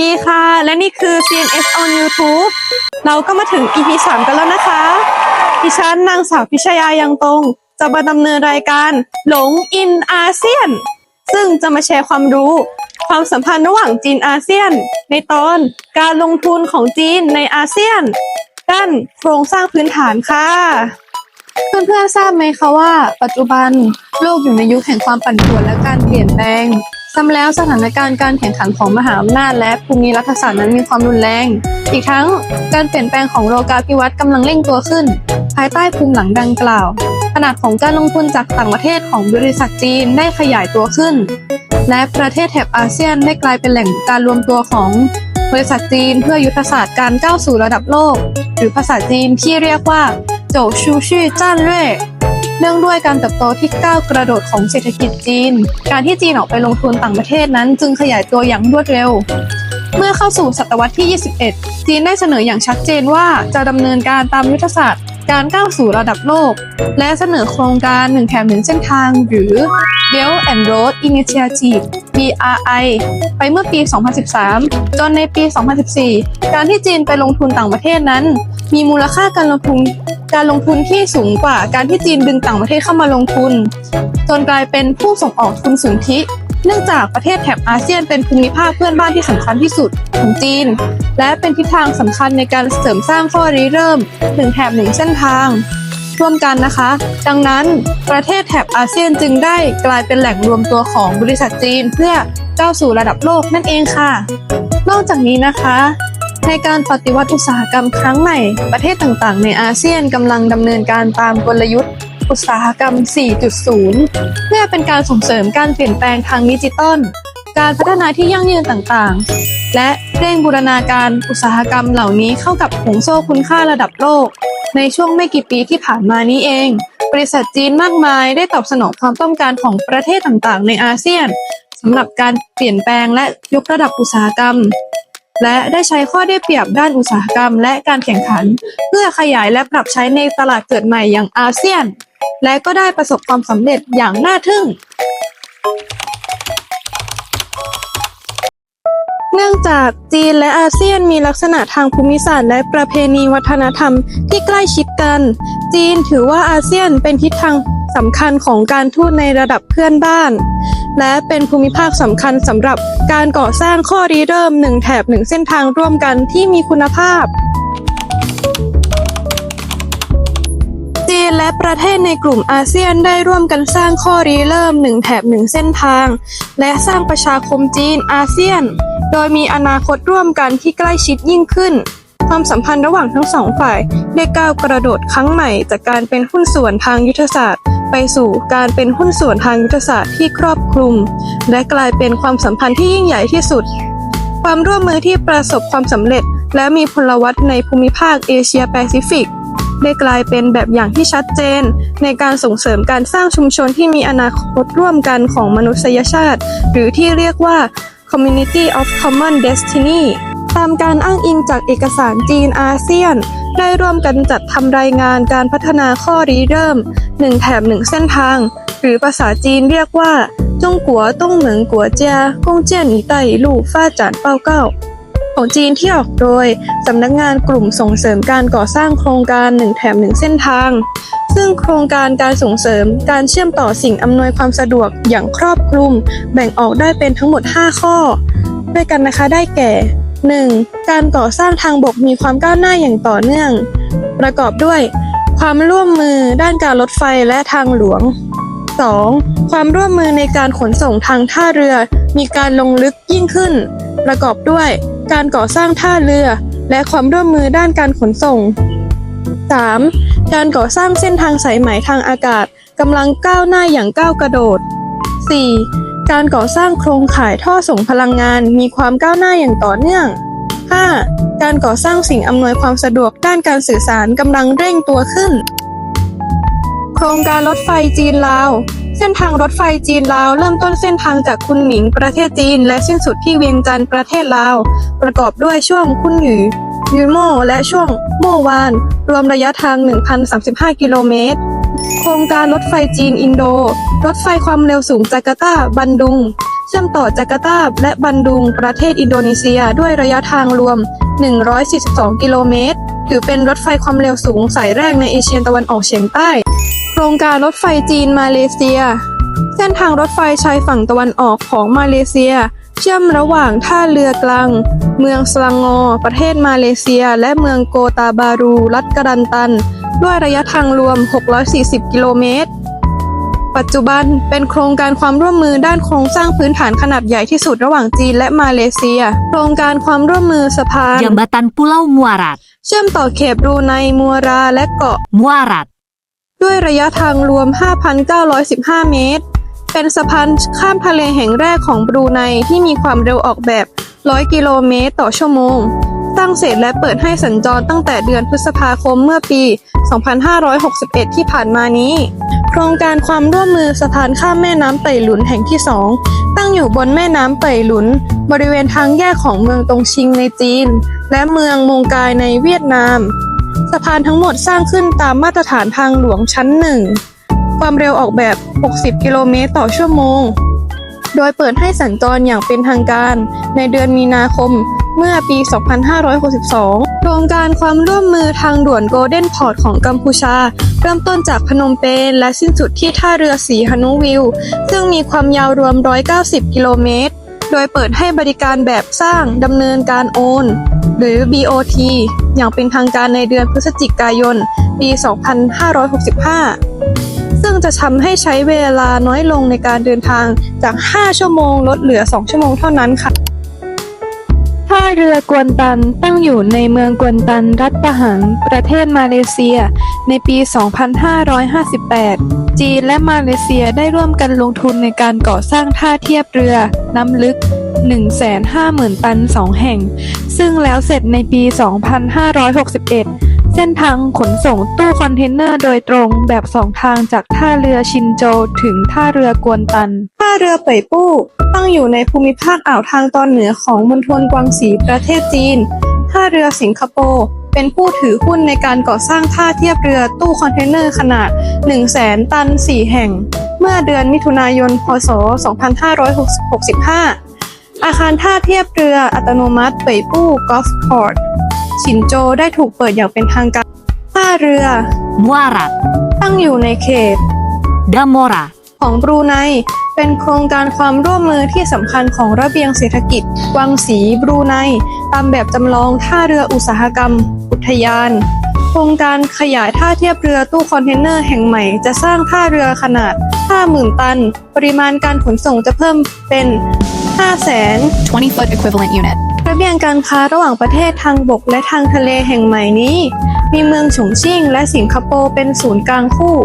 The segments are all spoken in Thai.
ดีค่ะ และนี่คือ CNS on YouTube เราก็มาถึง EP 3 กันแล้วนะคะดิฉันนางสาวพิชยายังตรง จะมาดำเนินรายการหลงอินอาเซียน ซึ่งจะมาแชร์ความรู้ ความสัมพันธ์ระหว่างจีนอาเซียน ในตอนการลงทุนของจีนในอาเซียน ด้านโครงสร้างพื้นฐานค่ะ เพื่อนๆทราบไหมคะว่า ปัจจุบันโลกอยู่ในยุคแห่งความปั่นป่วนและการเปลี่ยนแปลง ซ้ำแล้วสถานการณ์การแข่งขันของมหาอำนาจและภูมิรัฐศาสตร์นั้นมีความรุนแรง อีกทั้งการเปลี่ยนแปลงของโลกาภิวัตน์กำลังเร่งตัวขึ้น ภายใต้ภูมิหลังดังกล่าว ขนาดของการลงทุนจากต่างประเทศของบริษัทจีนได้ขยายตัวขึ้น และประเทศแถบอาเซียนได้กลายเป็นแหล่งการรวมตัวของบริษัทจีนเพื่อยุทธศาสตร์การก้าวสู่ระดับโลก หรือภาษาจีนที่เรียกว่าโจวชูชื่อจ้านเร่ เนื่องด้วยการเติบโตที่ก้าวกระโดดของเศรษฐกิจจีน การที่จีนออกไปลงทุนต่างประเทศนั้นจึงขยายตัวอย่างรวดเร็ว เมื่อเข้าสู่ศตวรรษที่ 21 จีนได้เสนออย่างชัดเจนว่าจะดำเนินการตามยุทธศาสตร์ การก้าวสู่ระดับโลก และเสนอโครงการหนึ่งแถมหนึ่งเส้นทาง หรือ Belt and Road Initiative BRI ไปเมื่อปี 2013 จนในปี 2014 การที่จีนไปลงทุนต่างประเทศนั้น มีมูลค่าการลงทุนการลงทุนที่สูงกว่าการที่จีนดึงต่างประเทศเข้ามาลงทุน จนกลายเป็นผู้ส่งออกทุนสุนทิเนื่องจากประเทศแถบอาเซียนเป็นภูมิภาคเพื่อนบ้านที่สำคัญที่สุดของจีน และเป็นทิศทางสำคัญในการเสริมสร้างข้อริเริ่มหนึ่งแถบหนึ่งเส้นทางร่วมกันนะคะ ดังนั้นประเทศแถบอาเซียนจึงได้กลายเป็นแหล่งรวมตัวของบริษัทจีนเพื่อก้าวสู่ระดับโลกนั่นเองค่ะ นอกจากนี้นะคะ ในการปฏิวัติอุตสาหกรรมครั้งใหม่ ประเทศต่างๆ ในอาเซียนกำลังดำเนินการตามกลยุทธ์ อุตสาหกรรม 4.0 เพื่อเป็นการส่งเสริมการเปลี่ยนแปลงทางดิจิตอล การพัฒนาที่ยั่งยืนต่างๆ และเร่งบูรณาการอุตสาหกรรมเหล่านี้เข้ากับห่วงโซ่คุณค่าระดับโลก ในช่วงไม่กี่ปีที่ผ่านมานี้เอง บริษัทจีนมากมายได้ตอบสนองความต้องการของประเทศต่างๆ ในอาเซียนสำหรับการเปลี่ยนแปลงและยกระดับอุตสาหกรรม และได้ใช้ข้อได้เปรียบด้านอุตสาหกรรมและการแข่งขัน เพื่อขยายและปรับใช้ในตลาดเกิดใหม่อย่างอาเซียน และก็ได้ประสบความสำเร็จอย่างน่าทึ่ง เนื่องจากจีนและอาเซียนมีลักษณะทางภูมิศาสตร์และประเพณีวัฒนธรรมที่ใกล้ชิดกัน จีนถือว่าอาเซียนเป็นทิศทางสำคัญของการทูตในระดับเพื่อนบ้าน และเป็นภูมิภาคสำคัญสำหรับการก่อสร้างข้อริเริ่มหนึ่งแถบหนึ่งเส้นทางร่วมกันที่มีคุณภาพจีนและประเทศในกลุ่มอาเซียนได้ร่วมกันสร้างข้อริเริ่มหนึ่งแถบหนึ่งเส้นทาง และสร้างประชาคมจีนอาเซียน โดยมีอนาคตร่วมกันที่ใกล้ชิดยิ่งขึ้น ความสัมพันธ์ระหว่างทั้งสองฝ่ายได้ก้าวกระโดดครั้งใหม่จากการเป็นหุ้นส่วนทางยุทธศาสตร์ ไปสู่การเป็นหุ้นส่วนทางยุทธศาสตร์ที่ครอบคลุม และกลายเป็นความสัมพันธ์ที่ยิ่งใหญ่ที่สุด ความร่วมมือที่ประสบความสำเร็จ และมีพลวัตในภูมิภาคเอเชียแปซิฟิกได้กลายเป็นแบบอย่างที่ชัดเจน ในการส่งเสริมการสร้างชุมชนที่มีอนาคตร่วมกันของมนุษยชาติ หรือที่เรียกว่า Community of Common Destiny ตามการอ้างอิงจากเอกสารจีนอาเซียน ได้ร่วมกันจัดทำรายงานการพัฒนาข้อริเริ่มหนึ่งแถบหนึ่งเส้นทาง หรือภาษาจีนเรียกว่าจงกัวต้งเหมิงกัวเจียกงเจียนหนีไตลู่ฟ้าจานเป้าเก้าของจีนที่ออกโดยสำนักงานกลุ่มส่งเสริมการก่อสร้างโครงการหนึ่งแถมหนึ่งเส้นทาง ซึ่งโครงการการส่งเสริมการเชื่อมต่อสิ่งอำนวยความสะดวกอย่างครอบคลุม แบ่งออกได้เป็นทั้งหมด 5 ข้อ ด้วยกันนะคะได้แก่ 1. การก่อสร้างทางบกมีความก้าวหน้าอย่างต่อเนื่อง ประกอบด้วย ความร่วมมือด้านการรถไฟและทางหลวง 2. ความร่วมมือในการขนส่งทางท่าเรือ มีการลงลึกยิ่งขึ้น ประกอบด้วย การก่อสร้างท่าเรือ และความร่วมมือด้านการขนส่ง 3. การก่อสร้างเส้นทางสายไหมทางอากาศกำลังก้าวหน้าอย่างก้าวกระโดด 4. การก่อสร้างโครงข่ายท่อส่งพลังงานมีความก้าวหน้าอย่างต่อเนื่อง 5. การก่อสร้างสิ่งอำนวยความสะดวกด้านการสื่อสารกำลังเร่งตัวขึ้น โครงการรถไฟจีนลาว เส้นทางรถไฟจีนลาวเริ่มต้นเส้นทางจากคุนหมิงประเทศจีน และสิ้นสุดที่เวียงจันทร์ประเทศลาว ประกอบด้วยช่วงคุนหยูยูโมและช่วงโมวาน รวมระยะทาง 1,035 กิโลเมตร โครงการรถไฟจีนอินโด รถไฟความเร็วสูงจาการ์ตา บันดุง เชื่อมต่อจาการ์ตา และบันดุง ประเทศอินโดนีเซียด้วยระยะทางรวม 142 กิโลเมตร ถือเป็นรถไฟความเร็วสูงสายแรกในเอเชียตะวันออกเฉียงใต้ โครงการรถไฟจีนมาเลเซีย เส้นทางรถไฟชายฝั่งตะวันออกของมาเลเซีย เชื่อมระหว่างท่าเรือกลางเมืองสลังงอ ประเทศมาเลเซีย และเมืองโกตาบารู รัฐกะดันตัน ด้วยระยะทางรวม 640 กิโลเมตร ปัจจุบันเป็นโครงการความร่วมมือด้านโครงสร้างพื้นฐานขนาดใหญ่ที่สุดระหว่างจีนและมาเลเซีย โครงการความร่วมมือสะพาน Jembatan Pulau Muara เชื่อมต่อเขตบรูไนมัวราและเกาะ Muarat. ด้วยระยะทางรวม 5,915 เมตร เป็นสะพานข้ามทะเลแห่งแรกของบรูไนที่มีความเร็วออกแบบ 100 กิโลเมตรต่อชั่วโมงสร้งเสร็จและเปิดให้สัญจรตั้งแต่เดือนพฤษภาคมเมื่อปี 2561 ที่ผ่านมานี้ โครงการความร่วมมือสะพานข้ามแม่น้ำไต่หลุนแห่งที่ 2 ตั้งอยู่บนแม่น้ำไต่หลุน บริเวณทางแยกของเมืองตงชิงในจีน และเมืองมงกายในเวียดนาม สะพานทั้งหมดสร้างขึ้นตามมาตรฐานทางหลวงชั้นหนึ่ง ความเร็วออกแบบ 60 กิโลเมตรต่อชั่วโมง โดยเปิดให้สัญจรอย่างเป็นทางการ ในเดือนมีนาคมเมื่อปี 2562 โครงการความร่วมมือทางด่วนโกลเด้นพอร์ตของกัมพูชา เริ่มต้นจากพนมเปญและสิ้นสุดที่ท่าเรือสีฮานุวิลซึ่งมีความยาวรวม 190 กิโลเมตร โดยเปิดให้บริการแบบสร้างดำเนินการโอน หรือ BOT อย่างเป็นทางการในเดือนพฤศจิกายน ปี 2565 ซึ่งจะทำให้ใช้เวลาน้อยลงในการเดินทางจาก 5 ชั่วโมงลดเหลือ 2 ชั่วโมงเท่านั้นค่ะท่าเรือกวนตันตั้งอยู่ในเมืองกวนตันรัฐปะหารประเทศมาเลเซีย ในปี 2558 จีนและมาเลเซียได้ร่วมกันลงทุนในการก่อสร้างท่าเทียบเรือน้ำลึก 150,000 ตัน 2 แห่ง ซึ่งแล้วเสร็จในปี 2561 ส้นทางขนส่งตู้คอนเทนเนอร์โดยตรงแบบสองทางจากท่าเรือชินโจถึงท่าเรือกวนตัน ท่าเรือเป่ยปู้ ตั้งอยู่ในภูมิภาคอ่าวทางตอนเหนือของมณฑลกวางสีประเทศจีน ท่าเรือสิงคโปร์เป็นผู้ถือหุ้นในการก่อสร้างท่าเทียบเรือตู้คอนเทนเนอร์ขนาด 1 0 0 0 0แตัน 4 แห่ง เมื่อเดือนมิถุนายน พศ 2565 อาคารท่าเทียบเรืออัตโนมัติเป่ยปู้กอล์ฟพอร์ต ชินโจวได้ถูกเปิดอย่างเป็นทางการท่าเรือ Muarat. ตั้งอยู่ในเขต Damora. ของบรูไน เป็นโครงการความร่วมมือที่สำคัญของระเบียงเศรษฐกิจ วังสีบรูไน ตามแบบจำลองท่าเรืออุตสาหกรรม อุทยาน โครงการขยายท่าเทียบเรือตู้คอนเทนเนอร์แห่งใหม่ จะสร้างท่าเรือขนาด 50,000 ตัน ปริมาณการขนส่งจะเพิ่มเป็น 500,000 20 foot equivalent unit. ระเบียงการค้าระหว่างประเทศทางบกและทางทะเลแห่งใหม่นี้ มีเมืองฉงชิ่งและสิงคโปร์เป็นศูนย์กลางคู่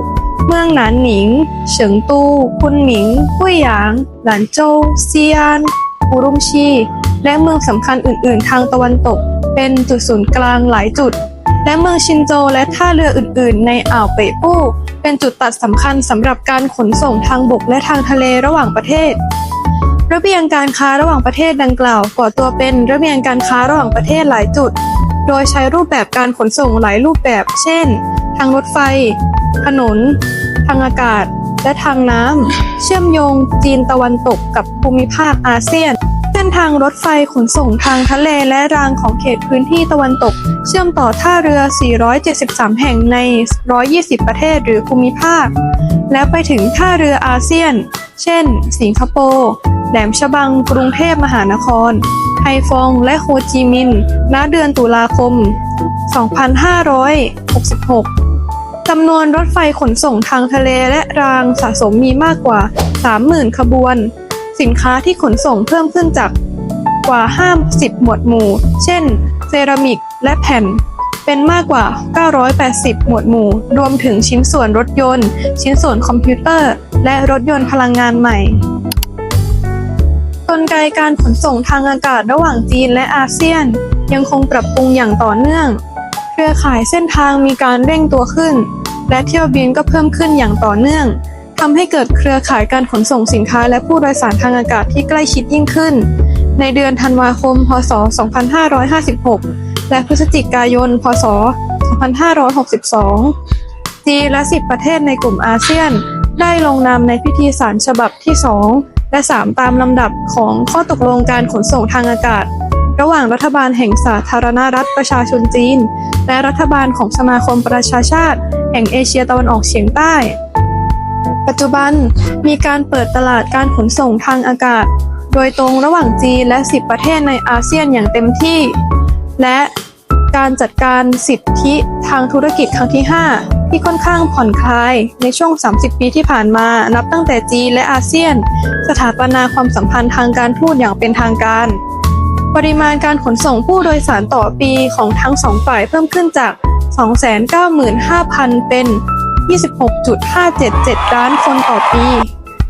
เมืองหนานหนิง เฉิงตู คุนหมิงกุ้ยหยาง หลานโจวเซียนอูรุมชี และเมืองสำคัญอื่น ๆ ทางตะวันตก เป็นจุดศูนย์กลางหลายจุด และเมืองชินโจและท่าเรืออื่น ๆ ในอ่าวเป่ยปู้เป็นจุดตัดสำคัญสำหรับการขนส่งทางบกและทางทะเลระหว่างประเทศ ระเบียงการค้าระหว่างประเทศดังกล่าวก่อตัวเป็นระเบียงการค้าระหว่างประเทศหลายจุด โดยใช้รูปแบบการขนส่งหลายรูปแบบ เช่น ทางรถไฟ ถนน ทางอากาศ และทางน้ำ เชื่อมโยงจีนตะวันตกกับภูมิภาคอาเซียน เส้นทางรถไฟขนส่งทางทะเลและรางของเขตพื้นที่ตะวันตก เชื่อมต่อท่าเรือ 473 แห่งใน 120 ประเทศหรือภูมิภาค และไปถึงท่าเรืออาเซียน เช่น สิงคโปร์ หลมฉบังกรุงเทพมหานคร ไฮฟองและโฮจิมินห์ณเดือนตุลาคม 2566 จำนวนรถไฟขนส่งทางทะเลและรางสะสมมีมากกว่า 30,000 ขบวน สินค้าที่ขนส่งเพิ่มขึ้นจากกว่า 50 หมวดหมู่ เช่น เซรามิกและแผ่น เป็นมากกว่า 980 หมวดหมู่ รวมถึงชิ้นส่วนรถยนต์ ชิ้นส่วนคอมพิวเตอร์ และรถยนต์พลังงานใหม่ กลไกการขนส่งทางอากาศระหว่างจีนและอาเซียน ยังคงปรับปรุงอย่างต่อเนื่อง เครือข่ายเส้นทางมีการเร่งตัวขึ้น และเที่ยวบินก็เพิ่มขึ้นอย่างต่อเนื่องทำให้เกิดเครือข่ายการขนส่งสินค้าและผู้โดยสารทางอากาศที่ใกล้ชิดยิ่งขึ้น ในเดือนธันวาคม พศ 2556 และพฤศจิกายน พศ 2562 จีนและ 10 ประเทศในกลุ่มอาเซียน ได้ลงนามในพิธีสารฉบับที่ 2 และ 3 ตามลำดับของข้อตกลงการขนส่งทางอากาศ ระหว่างรัฐบาลแห่งสาธารณรัฐประชาชนจีน และรัฐบาลของสมาคมประชาชาติ แห่งเอเชียตะวันออกเฉียงใต้ ปัจจุบันมีการเปิดตลาดการขนส่งทางอากาศ โดยตรงระหว่างจีนและ 10 ประเทศในอาเซียนอย่างเต็มที่ และการจัดการสิทธิทางธุรกิจครั้งที่ 5 ที่ค่อนข้างผ่อนคลายในช่วง 30 ปีที่ผ่านมานับตั้งแต่จีนและอาเซียน สถาปนาความสัมพันธ์ทางการทูตอย่างเป็นทางการ ปริมาณการขนส่งผู้โดยสารต่อปีของทั้งสองฝ่ายเพิ่มขึ้นจาก 295,000 เป็น 26.577 ล้านคนต่อปี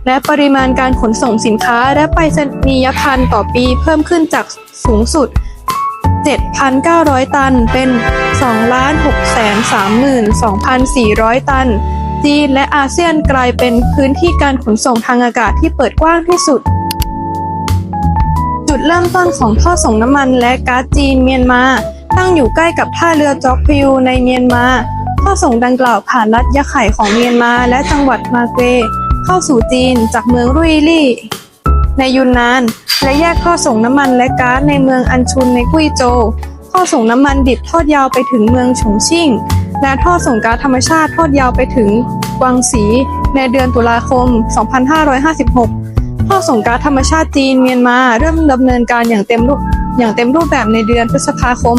และปริมาณการขนส่งสินค้าและไปรษณียพันธ์ต่อปีเพิ่มขึ้นจากสูงสุด 7,900 ตัน เป็น 2,632,400 ตัน จีนและอาเซียนกลายเป็นพื้นที่การขนส่งทางอากาศที่เปิดกว้างที่สุด จุดเริ่มต้นของท่อส่งน้ำมันและก๊าซจีนเมียนมา ตั้งอยู่ใกล้กับท่าเรือจอกพิวในเมียนมา ท่อส่งดังกล่าวผ่านรัฐยะไข่ของเมียนมาและจังหวัดมาเกเข้าสู่จีนจากเมืองรุยลี่ ในยุนนาน และแยกท่อส่งน้ำมันและก๊าซในเมืองอันชุนในกุ้ยโจวท่อส่งน้ำมันดิบทอดยาวไปถึงเมืองฉงชิ่ง และท่อส่งก๊าซธรรมชาติทอดยาวไปถึงกวางสีในเดือนตุลาคม 2556 ท่อส่งก๊าซธรรมชาติจีนเมียนมาเริ่มดำเนินการอย่างเต็มรูปอย่างเต็มรูปแบบในเดือนพฤษภาคม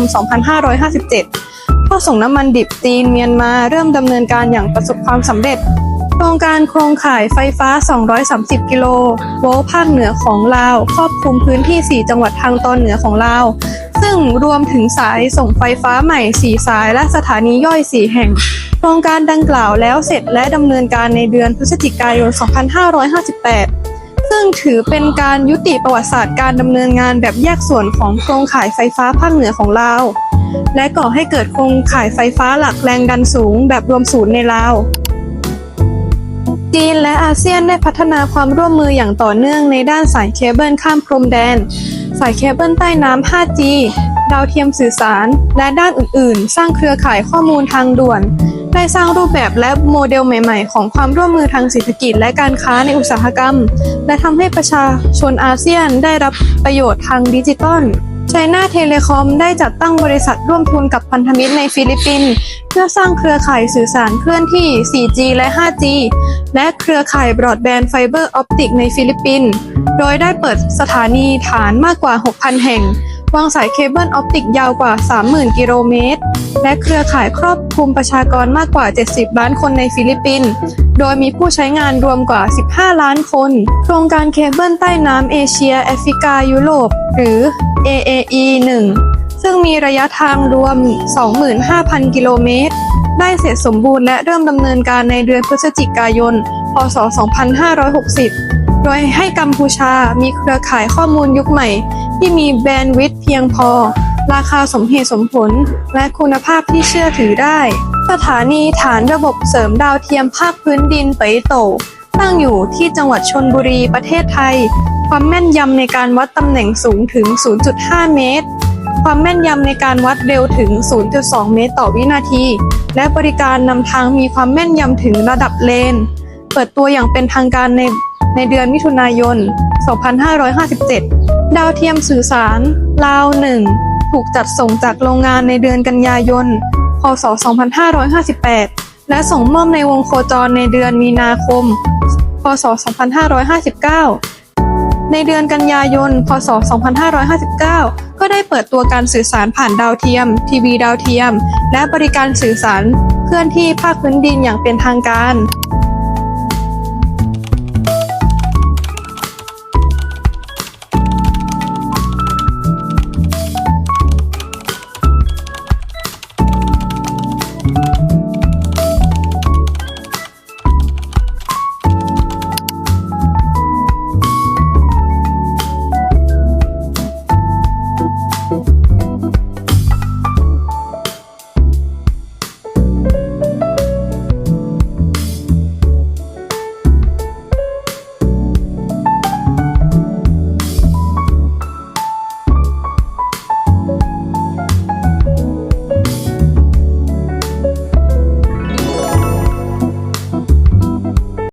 2557 ท่อส่งน้ำมันดิบจีนเมียนมาเริ่มดำเนินการอย่างประสบความสำเร็จ โครงการโครงข่ายไฟฟ้า 230 กิโลโวลต์ภาคเหนือของลาว ครอบคลุมพื้นที่ 4 จังหวัดทางตอนเหนือของลาว ซึ่งรวมถึงสายส่งไฟฟ้าใหม่ 4 สายและสถานีย่อย 4 แห่ง โครงการดังกล่าวแล้วเสร็จและดำเนินการในเดือนพฤศจิกายน 2558 ซึ่งถือเป็นการยุติประวัติศาสตร์การดำเนินงานแบบแยกส่วนของโครงข่ายไฟฟ้าภาคเหนือของลาว และก่อให้เกิดโครงข่ายไฟฟ้าหลักแรงดันสูงแบบรวมศูนย์ในลาว จีนและอาเซียนได้พัฒนาความร่วมมืออย่างต่อเนื่องในด้านสายเคเบิลข้ามพรมแดน สายเคเบิลใต้น้ำ 5G ดาวเทียมสื่อสาร และด้านอื่นๆ สร้างเครือข่ายข้อมูลทางด่วน ได้สร้างรูปแบบและโมเดลใหม่ๆ ของความร่วมมือทางเศรษฐกิจและการค้าในอุตสาหกรรม และทำให้ประชาชนอาเซียนได้รับประโยชน์ทางดิจิทัล ชน่าเทเลคอมได้จัดตั้งบริษัทร่วมทุนกับพันธมิตรในฟิลิปปินส์เพื่อสร้างเครือข่ายสื่อสารเคลื่อนที่ 4G และ 5G และเครือข่ายบรอดแบนด์ไฟเบอร์ออปติกในฟิลิปปินส์ โดยได้เปิดสถานีฐานมากกว่า 6,000 แห่ง วางสายเคเบิลออปติกยาวกว่า 30,000 กิโลเมตร และเครือข่ายครอบคลุมประชากรมากกว่า 70 ล้านคนในฟิลิปปินส์ โดยมีผู้ใช้งานรวมกว่า 15 ล้านคน โครงการเคเบิลใต้น้ำเอเชีย แอฟริกา ยุโรป หรือ AAE 1 ซึ่งมีระยะทางรวม 25,000 กิโลเมตร ได้เสร็จสมบูรณ์และเริ่มดำเนินการในเดือนพฤศจิกายน พศ 2560 โดยให้กัมพูชามีเครือข่ายข้อมูลยุคใหม่ ที่มีแบนด์วิดต์เพียงพอ ราคาสมเหตุสมผล และคุณภาพที่เชื่อถือได้ สถานีฐานระบบเสริมดาวเทียมภาคพื้นดินเปยโตตั้งอยู่ที่จังหวัดชนบุรีประเทศไทย ความแม่นยำในการวัดตำแหน่งสูงถึง 0.5 เมตร ความแม่นยำในการวัดเร็วถึง 0.2 เมตรต่อวินาที และบริการนำทางมีความแม่นยำถึงระดับเลน เปิดตัวอย่างเป็นทางการใน ในเดือนมิถุนายน 2557 ดาวเทียมสื่อสาร ลาว 1 ถูกจัดส่งจากโรงงานในเดือนกันยายน พศ 2558 และส่งมอบในวงโคจรในเดือนมีนาคม พศ 2559 ในเดือนกันยายน พศ 2559 ก็ได้เปิดตัวการสื่อสารผ่านดาวเทียม ทีวีดาวเทียม และบริการสื่อสารเคลื่อนที่ภาคพื้นดินอย่างเป็นทางการ